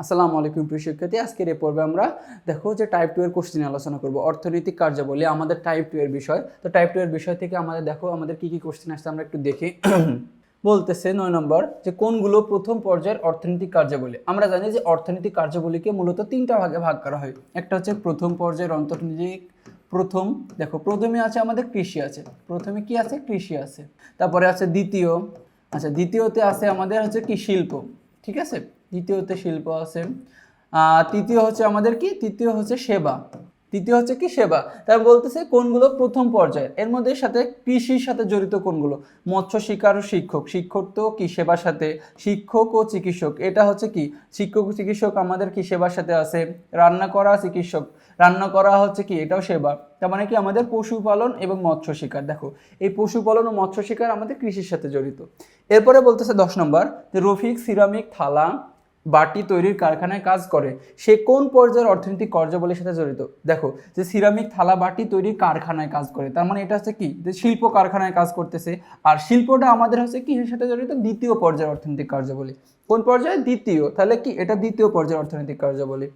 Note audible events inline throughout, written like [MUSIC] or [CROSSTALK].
আসসালামু আলাইকুম প্রিয় শিক্ষার্থী। আজকের এই পর্বে আমরা দেখো যে টাইপ টু এর কোশ্চেন আলোচনা করব, অর্থনৈতিক কার্যাবলী, আমাদের টাইপ টু এর বিষয়। তো টাইপ টু এর বিষয় থেকে আমাদের দেখো, আমাদের কি কি কোশ্চেন আসছে আমরা একটু দেখি। [CLEARS THROAT] বলতেছে নয় নম্বর যে কোনগুলো প্রথম পর্যায়ের অর্থনৈতিক কার্যাবলী? আমরা জানি যে অর্থনৈতিক কার্যাবলীকে মূলত তিনটা ভাগে ভাগ করা হয়। একটা হচ্ছে প্রথম পর্যায়ের অর্থনৈতিক, প্রথম, দেখো প্রথমে আছে আমাদের কৃষি আছে। প্রথমে কি আছে? কৃষি আছে। তারপরে আছে দ্বিতীয় আচ্ছা দ্বিতীয়তে আছে আমাদের হচ্ছে কি শিল্প, ঠিক আছে? দ্বিতীয়তে শিল্প আছে। তৃতীয় হচ্ছে আমাদের কি? তৃতীয় হচ্ছে সেবা। তৃতীয় হচ্ছে কি? সেবা। তার বলতেছে কোনগুলো প্রথম পর্যায়ের? এর মধ্যে সাথে কৃষির সাথে জড়িত কোনগুলো? মৎস্য শিকার ও শিক্ষক। শিক্ষক তো কি? সেবার সাথে। শিক্ষক ও চিকিৎসক। এটা হচ্ছে কি? শিক্ষক চিকিৎসক আমাদের কি সেবার সাথে আছে? রান্না করা চিকিৎসক। রান্না করা হচ্ছে কি? এটাও সেবা। তার মানে কি? আমাদের পশুপালন এবং মৎস্য শিকার। দেখো, এই পশুপালন ও মৎস্য শিকার আমাদের কৃষির সাথে জড়িত। এরপরে বলতেছে দশ নম্বর, রফিক সিরামিক থালা বাটি তৈরির কারখানায় কাজ করে, সে কোন পর্যায়ের অর্থনৈতিক কার্যাবলীর সাথে জড়িত? দেখো, যে সিরামিক থালা বাটি তৈরির কারখানায় কাজ করে, তার মানে এটা হচ্ছে কি? যে শিল্প কারখানায় কাজ করতেছে, আর শিল্পটা আমাদের হচ্ছে কি সাথে জড়িত? দ্বিতীয় পর্যায়ের অর্থনৈতিক কার্যাবলী। কোন পর্যায়ে? দ্বিতীয়। তাহলে কি? এটা দ্বিতীয় পর্যায়ের অর্থনৈতিক কার্যাবলী।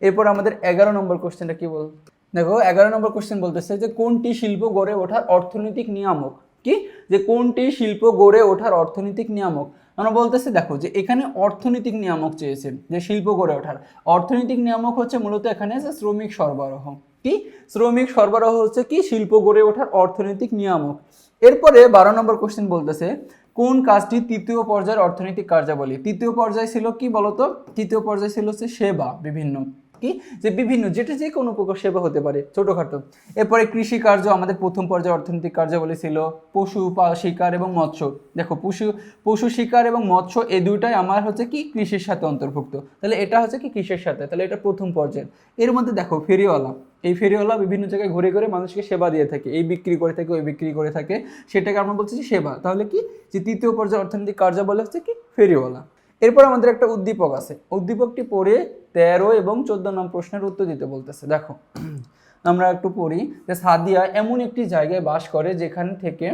এরপর আমাদের এগারো নম্বর কোশ্চেনটা কি বল? দেখো, এগারো নম্বর কোশ্চেন বলতেছে যে কোনটি শিল্প গড়ে ওঠার অর্থনৈতিক নিয়ামক? কি? যে কোনটি শিল্প গড়ে ওঠার অর্থনৈতিক নিয়ামক? আমরা বলতেছি, দেখো যে এখানে অর্থনৈতিক নিয়ামক চেয়েছে যে শিল্প গড়ে ওঠার। অর্থনৈতিক নিয়ামক হচ্ছে মূলত এখানে যে শ্রমিক সরবরাহ। কি? শ্রমিক সরবরাহ হচ্ছে কি? শিল্প গড়ে ওঠার অর্থনৈতিক নিয়ামক। এরপরে বারো নম্বর কোশ্চেন বলতেছে, কোন কাজটি তৃতীয় পর্যায়ের অর্থনৈতিক কার্যাবলী? তৃতীয় পর্যায় ছিল কি বলতো? তৃতীয় পর্যায় ছিল হচ্ছে সেবা, বিভিন্ন। কি? যে বিভিন্ন, যেটা যে কোনো প্রকার সেবা হতে পারে, ছোটোখাটো। এরপরে কৃষি কার্য, আমাদের প্রথম পর্যায়ে অর্থনৈতিক কার্যাবলী ছিল পশু শিকার এবং মৎস্য। দেখো, পশু পশু, শিকার এবং মৎস্য এই দুইটাই আমার হচ্ছে কি কৃষির সাথে অন্তর্ভুক্ত। তাহলে এটা হচ্ছে কি কৃষির সাথে? তাহলে এটা প্রথম পর্যায়ের এর মধ্যে দেখো, ফেরিওয়ালা। এই ফেরিওয়ালা বিভিন্ন জায়গায় ঘুরে ঘুরে মানুষকে সেবা দিয়ে থাকে। এই বিক্রি করে থাকে, ওই বিক্রি করে থাকে। সেটাকে আমরা বলছি সেবা। তাহলে কি? যে তৃতীয় পর্যায়ে অর্থনৈতিক কার্যাবলী হচ্ছে কি? ফেরিওয়ালা। এরপর আমাদের একটা উদ্দীপক আছে। উদ্দীপকটি পড়ে তেরো এবং চোদ্দ নম প্রশ্নের উত্তর দিতে বলতেছে। দেখো, আমরা একটু পড়ি। যে সাদিয়া এমন একটি জায়গায় বাস করে যেখান থেকে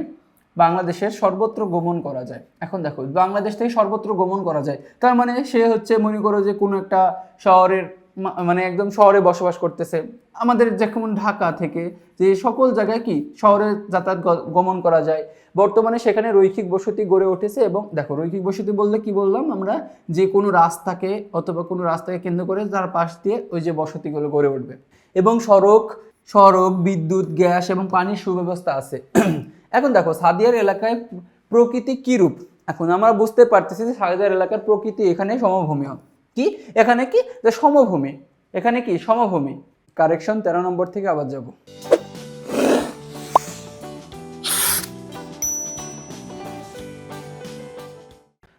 বাংলাদেশের সর্বত্র গমন করা যায়। এখন দেখো, বাংলাদেশ থেকে সর্বত্র গমন করা যায়। তার মানে সে হচ্ছে, মনে করো যে কোনো একটা শহরের মানে একদম শহরে বসবাস করতেছে। আমাদের যেমন ঢাকা থেকে, যে সকল জায়গায় কি শহরে যাতায়াত গমন করা যায়। বর্তমানে সেখানে রৈখিক বসতি গড়ে উঠেছে এবং দেখো, রৈখিক বসতি বলতে কি বললাম আমরা? যে কোনো রাস্তাকে অথবা কোনো রাস্তাকে কেন্দ্র করে তার পাশ দিয়ে ওই যে বসতিগুলো গড়ে উঠবে। এবং সড়ক সড়ক, বিদ্যুৎ, গ্যাস এবং পানির সুব্যবস্থা আছে। [CLEARS THROAT] এখন দেখো, সাদিয়ার এলাকায় প্রকৃতি কীরূপ? এখন আমরা বুঝতে পারতেছি যে সাদিয়ার এলাকার প্রকৃতি এখানে সমভূমি কি? এখানে কি? যে সমভূমি। এখানে কি? সমভূমি। কারেকশন তেরো নম্বর থেকে আবার যাব।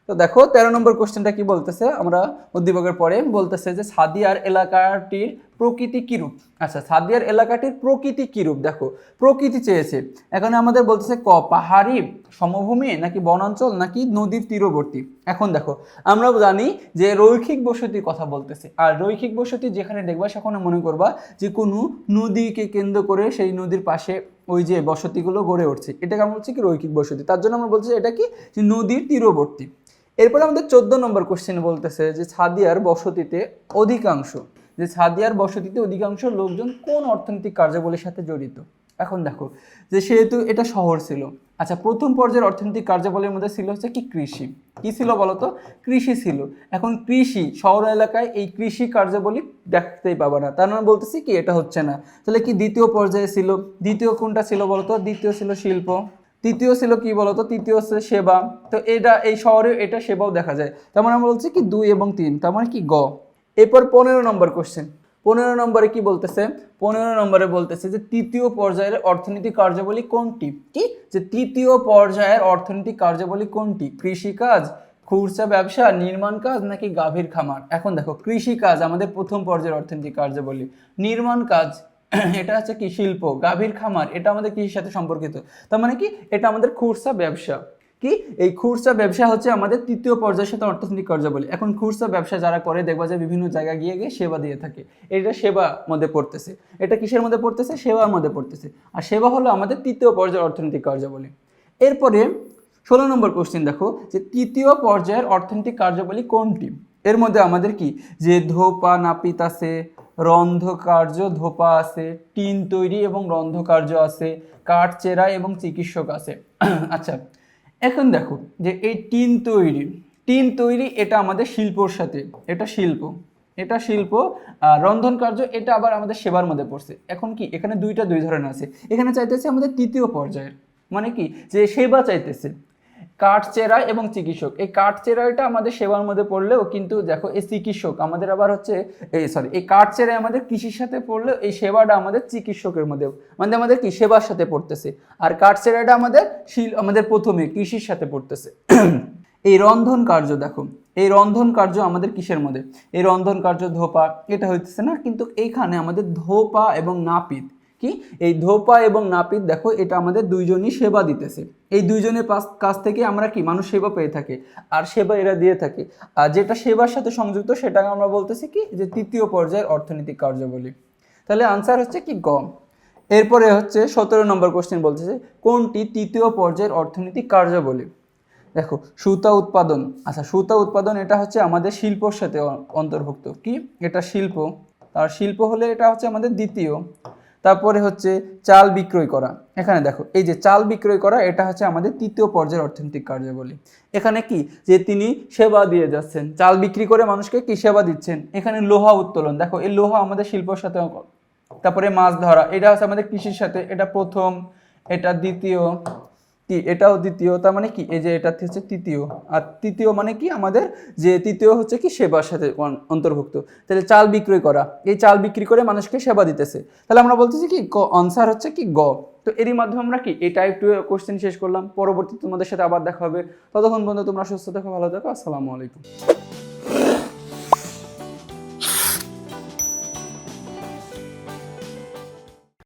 তো দেখো, তেরো নম্বর কোশ্চেনটা কি বলতেছে? আমরা উদ্দীপকের পরে বলতেছে যে সাদিয়ার এলাকাটির প্রকৃতি কিরূপ? আচ্ছা সাদিয়ার এলাকাটির প্রকৃতি কিরূপ? দেখো, প্রকৃতি চেয়েছে। এখানে আমাদের বলতেছে ক, পাহাড়ি সমভূমি নাকি বনাঞ্চল নাকি নদীর তীরবর্তী? এখন দেখো, আমরা জানি যে রৈখিক বসতির কথা বলতেছে। আর রৈখিক বসতি যেখানে দেখবা, সেখানে মনে করবা যে কোনো নদীকে কেন্দ্র করে সেই নদীর পাশে ওই যে বসতিগুলো গড়ে উঠছে। এটাকে আমরা বলছি কি রৈখিক বসতি? তার জন্য আমরা বলছি এটা কি? নদীর তীরবর্তী। এরপরে আমাদের চোদ্দ নম্বর কোশ্চেন বলতেছে যে ছাদিয়ার বসতিতে অধিকাংশ যে সাদিয়ার বসতিতে অধিকাংশ লোকজন কোন অর্থনৈতিক কার্যাবলীর সাথে জড়িত? এখন দেখো, যে সেহেতু এটা শহর ছিল। আচ্ছা প্রথম পর্যায়ের অর্থনৈতিক কার্যাবলীর মধ্যে ছিল হচ্ছে কি কৃষি। কি ছিল বলতো? কৃষি ছিল। এখন কৃষি, শহর এলাকায় এই কৃষি কার্যাবলী দেখতেই পাবা না। তার মানে বলতেছি কি, এটা হচ্ছে না। তাহলে কি দ্বিতীয় পর্যায়ে ছিল? দ্বিতীয় কোনটা ছিল বলতো? দ্বিতীয় ছিল শিল্প। তৃতীয় ছিল কি বলতো? তৃতীয় হচ্ছে সেবা। তো এটা, এই শহরে এটা সেবাও দেখা যায়। তার মানে আমরা বলছি কি দুই এবং তিন। তার মানে কি গ। এরপর পনেরো নম্বর কোশ্চেন পনেরো নম্বরে কি বলতেছে? পনেরো নম্বরে বলতেছে যে তৃতীয় পর্যায়ের অর্থনৈতিক কার্যাবলী কোনটি? কি? যে তৃতীয় পর্যায়ের অর্থনৈতিক কার্যাবলী কোনটি? কৃষিকাজ, খুচরা ব্যবসা, নির্মাণ কাজ নাকি গাভীর খামার? এখন দেখো, কৃষিকাজ আমাদের প্রথম পর্যায়ের অর্থনৈতিক কার্যাবলী। নির্মাণ কাজ, [CLEARS THROAT] এটা হচ্ছে কি? শিল্প, গাভীর খামার, এটা আমাদের কৃষির সাথে সম্পর্কিত। তার মানে কি? এটা আমাদের খুচরা ব্যবসা। কি? এই খুচরা ব্যবসা হচ্ছে আমাদের তৃতীয় পর্যায়ের সাথে অর্থনৈতিক কার্যাবলী। এখন খুচরা ব্যবসা যারা করে, দেখবা যে বিভিন্ন জায়গায় গিয়ে গিয়ে সেবা দিয়ে থাকে। এটা সেবা মধ্যে পড়তেছে। এটা কিসের মধ্যে পড়তেছে? সেবার মধ্যে পড়তেছে। আর সেবা হলো আমাদের তৃতীয় পর্যায়ের অর্থনৈতিক কার্যাবলী। এরপরে ষোলো নম্বর কোশ্চেন দেখো, যে তৃতীয় পর্যায়ের অর্থনৈতিক কার্যাবলী কোনটি? এর মধ্যে আমাদের কি? যে ধোপা নাপিত আছে রন্ধকার্য ধোপা আছে, টিন তৈরি এবং রন্ধকার্য আছে কাঠ চেরা এবং চিকিৎসক আছে। আচ্ছা এখন দেখো যে এই টিন তৈরি টিন তৈরি এটা আমাদের শিল্পর সাথে, এটা শিল্প এটা শিল্প রন্ধন কার্য, এটা আবার আমাদের সেবার মধ্যে পড়ছে। এখন কি, এখানে দুইটা দুই ধরনের আছে। এখানে চাইতেছে আমাদের তৃতীয় পর্যায়ের মানে কি, যে সেবা চাইতেছে। কাঠ চেরা এবং চিকিৎসক। এই কাঠ চেরাইটা আমাদের সেবার মধ্যে পড়লেও কিন্তু দেখো এই চিকিৎসক আমাদের আবার হচ্ছে এই সরি এই কাঠ চেরাই আমাদের কৃষির সাথে পড়লেও এই সেবাটা আমাদের চিকিৎসকের মধ্যে মানে আমাদের কি সেবার সাথে পড়তেছে। আর কাঠ চেরাইটা আমাদের শিল, আমাদের প্রথমে কৃষির সাথে পড়তেছে। এই রন্ধন কার্য দেখো, এই রন্ধন কার্য আমাদের কিসের মধ্যে? এই রন্ধন কার্য ধোপা, এটা হইতেছে না, কিন্তু এইখানে আমাদের ধোপা এবং নাপিত কি? এই ধোপা এবং নাপিত, দেখো, এটা আমাদের দুইজনই সেবা দিতেছে। এই দুইজনের কাছ থেকে আমরা কি? মানুষ সেবা পেয়ে থাকি। আর সেবা এরা দিয়ে থাকে। আর যেটা সেবার সাথে সংযুক্ত, সেটাকে আমরা বলতেছি কি? যে তৃতীয় পর্যায়ের অর্থনৈতিক কার্যাবলী। তাহলে আনসার হচ্ছে কি? গ। এরপরে হচ্ছে সতেরো নম্বর কোশ্চেন বলতেছে, কোনটি তৃতীয় পর্যায়ের অর্থনৈতিক কার্যাবলী? দেখো, সুতা উৎপাদন। আচ্ছা সুতা উৎপাদন এটা হচ্ছে আমাদের শিল্পর সাথে অন্তর্ভুক্ত। কি? এটা শিল্প। আর শিল্প হলে এটা হচ্ছে আমাদের দ্বিতীয়। তারপরে হচ্ছে চাল বিক্রয় করা। এখানে দেখো, এই যে চাল বিক্রয় করা, এটা হচ্ছে আমাদের তৃতীয় পর্যায়ের অর্থনৈতিক কার্যাবলী। এখানে কি? যে তিনি সেবা দিয়ে যাচ্ছেন। চাল বিক্রি করে মানুষকে কি সেবা দিচ্ছেন? এখানে লোহা উত্তোলন। দেখো, এই লোহা আমাদের শিল্পর সাথে তারপরে মাছ ধরা, এটা হচ্ছে আমাদের কৃষির সাথে, এটা প্রথম, এটা দ্বিতীয় এটাও দ্বিতীয়, তার মানে কি? এই যে এটা হচ্ছে তৃতীয়। আর তৃতীয় মানে কি? আমাদের যে তৃতীয় হচ্ছে কি? সেবার সাথে অন্তর্ভুক্ত। তাহলে চাল বিক্রয় করা। এই চাল বিক্রি করে মানুষকে সেবা দিতেছে। তাহলে আমরা বলতেছি কি? আনসার হচ্ছে কি? গ। তো এরই মাধ্যমে আমরা কি? এই টাইপ টু কোশ্চেন শেষ করলাম। পরবর্তী তোমাদের সাথে আবার দেখা হবে। ততক্ষণ বন্ধু তোমরা সুস্থ থাকো, ভালো থাকো। আসসালামু আলাইকুম।